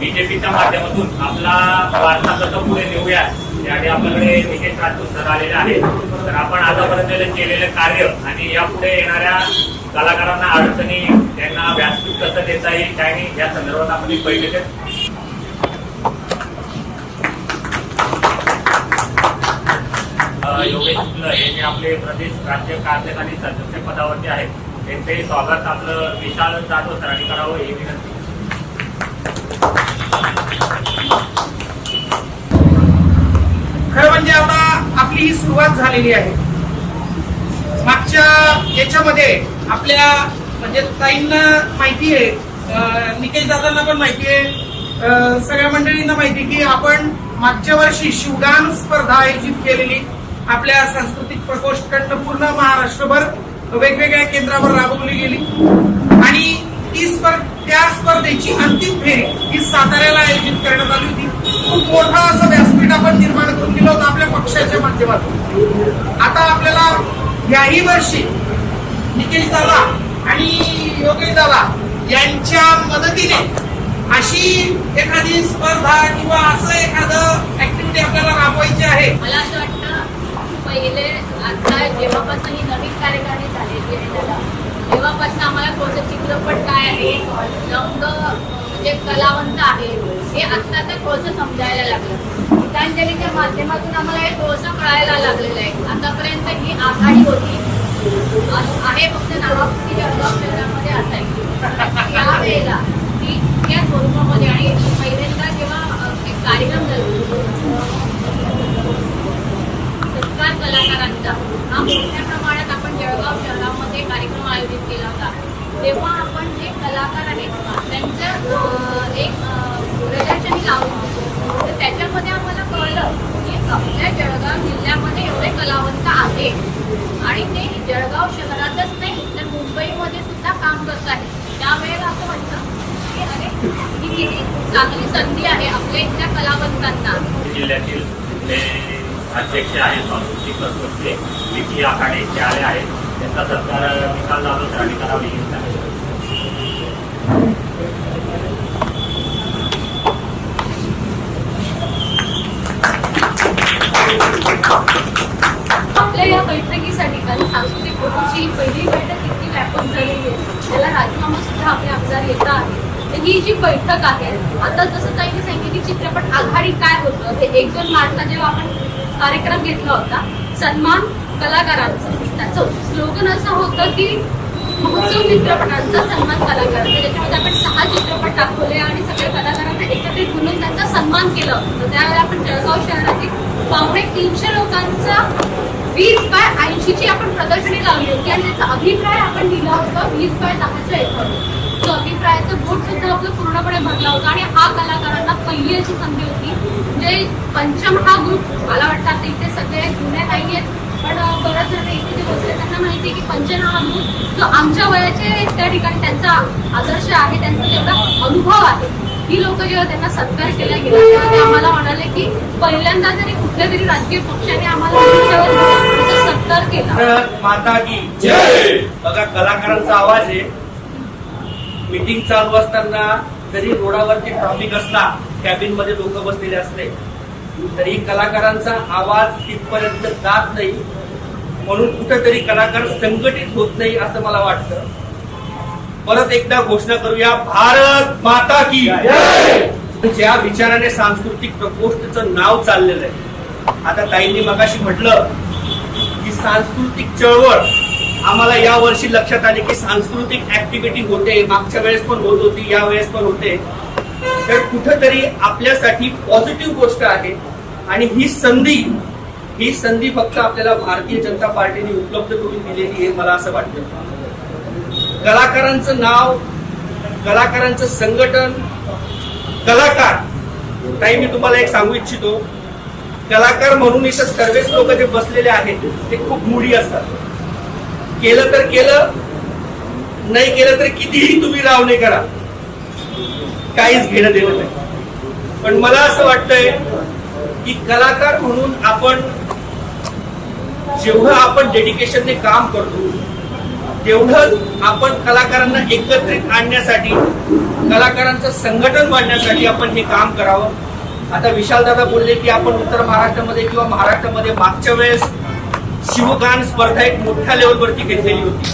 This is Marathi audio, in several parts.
बीजेपीच्या माध्यमातून आपला वारसा कसं पुढे नेऊया यासाठी आपल्याकडे निकेश राजपूत सर आलेले आहेत. तर आपण आतापर्यंत केलेलं कार्य आणि यापुढे येणाऱ्या कलाकारांना अडचणी त्यांना व्यासपीठ कसं देता येईल काय नाही या संदर्भात आपण एक बैठक योगेश शुक्ल हे जे आपले प्रदेश राज्य कार्यकारी सदस्य पदावरती आहेत त्यांचे स्वागत आपलं विशाल जाधव सरांनी करावं ही विनंती. खरं म्हणजे आता आपली ही सुरुवात झालेली आहे. मागच्या याच्यामध्ये आपल्या म्हणजे ताईंना माहिती आहे अं, निकेश दादांना पण माहिती आहे अं, सगळ्या मंडळींना माहिती की आपण मागच्या वर्षी शिवगान स्पर्धा आयोजित केलेली आपल्या सांस्कृतिक प्रकोष्ठकडनं पूर्ण महाराष्ट्रभर वेगवेगळ्या केंद्रावर राबवली गेली. आणि ती स्पर्धा त्या स्पर्धेची अंतिम फेरी ही साताऱ्याला आयोजित करण्यात आली होती. खूप मोठा असं व्यासपीठ आपण निर्माण करून दिलं होतं आपल्या पक्षाच्या माध्यमातून. आता आपल्याला याही वर्षी निकेश दादा आणि योगेश दादा यांच्या मदतीने अशी एखादी स्पर्धा किंवा असं एखादं ऍक्टिव्हिटी आपल्याला राबवायची आहे. मला असं वाटतं पहिले आता जेव्हापासून ही नवीन कार्यकारणी झालेली आहे त्याला तेव्हापासून कोणतं चित्रपट काय आहे? रंग म्हणजे कलावंत आहे. हे आत्ता आता थोडंसं समजायला लागलं. गीतांजलीच्या माध्यमातून आम्हाला हे थोडंसं कळायला लागलेलं आहे. आतापर्यंत ही आघाडी होती. आहे फक्त नावापुरती जळगाव शहरामध्ये असायची यावेळेला ती त्या स्वरूपामध्ये आणि पहिल्यांदा जेव्हा एक कार्यक्रम झाला सत्कार कलाकारांचा हा मोठ्या प्रमाणात आपण जळगाव शहरामध्ये कार्यक्रम आयोजित केला होता तेव्हा आपण जे कलाकार आहेत त्यांच्या एक अं, प्रदर्शनी लावलं तर त्याच्यामध्ये आम्हाला कळलं की आपल्या जळगाव जिल्ह्यामध्ये एवढे कलावंत आहेत. आणि ते जळगाव शहरातच नाही तर मुंबईमध्ये सुद्धा काम करत आहेत. त्यावेळेला असं म्हटलं की अरे ही किती चांगली संधी आहे आपल्या इथल्या कलावंतांना. जिल्ह्यातील अध्यक्ष आहेत सांस्कृतिक प्रकोष्ठे विकी आखाडे जे आले आहेत त्यांचा सत्कार विशाल जाधव सरांनी करावा ही विनंती आहे. आपल्या या बैठकीसाठी कारण सांस्कृतिक गोष्टीची पहिली बैठक इतकी व्यापक झालेली आहे. त्याला राजीनामा सुद्धा आपले आमदार येत आहे. तर ही जी बैठक आहे आता जसं ताईने सांगितलं की चित्रपट आघाडी काय होतं ते एक दोन मार्चला जेव्हा आपण कार्यक्रम घेतला होता सन्मान कलाकारांचा त्याचं स्लोगन असं होतं की महोत्सव चित्रपटांचा सन्मान कलाकारांचा त्याच्यामध्ये आपण सहा चित्रपट दाखवले आणि सगळ्या कलाकारांना एकत्रित बोलून त्यांचा सन्मान केला. होता त्यावेळेला आपण जळगाव शहरातील पावणे तीनशे लोकांचा वीस बाय ऐंशीची आपण प्रदर्शनी लावली होती आणि त्याचा अभिप्राय आपण दिला होता वीस बाय दहाच्या एकर तो अभिप्रायाचं बोट सुद्धा आपलं पूर्णपणे भरला होता आणि हा कलाकारांना पहिली अशी संधी होती. म्हणजे पंचम हा ग्रुप मला वाटतं आता इथे सगळे जुने नाही आहेत पण बऱ्याच जण इथे जे बसले त्यांना माहिती आहे की पंचम हा ग्रुप जो आमच्या वयाचे त्या ठिकाणी त्यांचा आदर्श आहे त्यांचा तेवढा अनुभव आहे. ही लोक जेव्हा त्यांना सत्कार केला गेला तेव्हा ते आम्हाला म्हणाले की पहिल्यांदा तरी कुठल्या तरी राजकीय पक्षाने आम्हाला सत्कार केला. माता की बघा कलाकारांचा आवाज आहे. मीटिंग चालू असताना जरी रोडावरती ट्रॉफिक असला कॅबिनमध्ये लोक बसलेले असले तरी कलाकारांचा आवाज तिथपर्यंत जात नाही. म्हणून कुठेतरी कलाकार संघटित होत नाही असं मला वाटतं. परत एकदा घोषणा करूया भारत माता की ज्या! विचाराने सांस्कृतिक प्रकोष्ठचं नाव चाललेलं आहे. आता ताईंनी मगाशी म्हटलं की सांस्कृतिक चळवळ आम्हाला या वर्षी लक्षात आले की सांस्कृतिक ऍक्टिव्हिटी होते. मागच्या वेळेस पण होत होती या वेळेस पण होते. तर कुठंतरी आपल्यासाठी पॉझिटिव्ह गोष्ट आहे. आणि ही संधी ही संधी फक्त आपल्याला भारतीय जनता पार्टीने उपलब्ध करून दिलेली आहे मला असं वाटतं. कलाकारांचं नाव कलाकारांचं संघटन कलाकार. काही मी तुम्हाला एक सांगू इच्छितो. कलाकार म्हणून इथं सर्वच लोक जे बसलेले आहेत ते खूप मुडी असतात. केलं तर केलं नाही केलं तर कितीही तुम्ही रावणे करा. काहीच घेणं देणं नाही. पण मला असं वाटतंय की कलाकार म्हणून आपण जेवढं आपण डेडिकेशनने काम करतो तेवढंच आपण कलाकारांना एकत्रित आणण्यासाठी कलाकारांचं संघटन वाढण्यासाठी आपण हे काम करावं. आता विशाल दादा बोलले की आपण उत्तर महाराष्ट्रामध्ये किंवा महाराष्ट्रामध्ये मागच्या वेळेस शिवगान स्पर्धा एक मोठ्या लेवलवरती घेतलेली होती.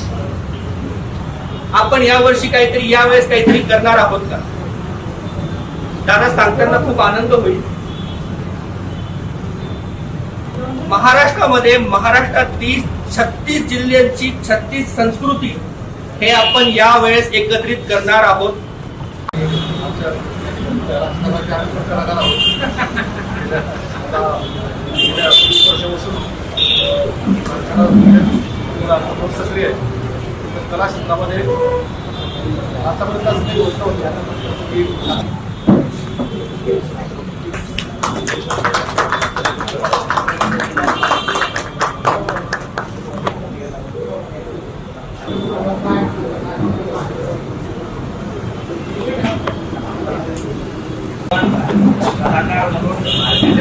आपण यावर्षी काहीतरी यावेळेस काहीतरी करणार आहोत का? दादा सांगताना खूप आनंद होईल. महाराष्ट्रामध्ये महाराष्ट्रात तीस छत्तीस जिल्ह्यांची छत्तीस संस्कृती हे आपण यावेळेस एकत्रित करणार आहोत. आमच्या सक्रिय कला क्षेत्रामध्ये आतापर्यंत असं काही गोष्ट होती.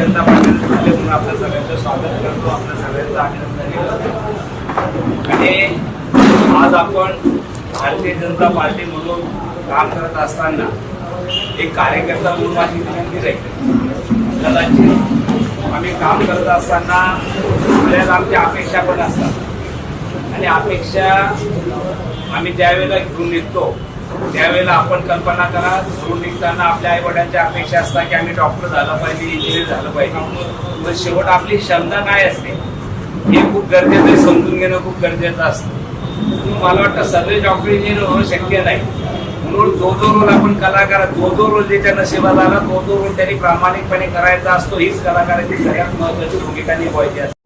जनता झाले म्हणून आपल्या सगळ्यांचं स्वागत करतो आपल्या सगळ्यांचं अभिनंदन करतो. आणि आज आपण भारतीय जनता पार्टी म्हणून काम करत असताना एक कार्यकर्ता म्हणून माझी विनंती राहील. कदाचित आम्ही काम करत असताना बऱ्याच आमच्या अपेक्षा पण असतात. आणि अपेक्षा आम्ही ज्यावेळेला घेऊन येतो त्यावेळेला आपण कल्पना करा घेऊन निघताना आपल्या आईवडिलांच्या अपेक्षा असतात की आम्ही डॉक्टर झालं पाहिजे इंजिनियर झालं पाहिजे. मग शेवट आपली क्षमता काय असते? हे खूप गरजेचं आहे समजून घेणं खूप गरजेचं असतं. मला वाटतं सगळे डॉक्टर इंजिनियर होणं शक्य नाही. म्हणून जो जो रोल आपण कलाकार जो जो रोल ज्याच्या नशिबात आला तो जो रोल त्यांनी प्रामाणिकपणे करायचा असतो हीच कलाकाराची सगळ्यात महत्वाची भूमिका निभावायची असते.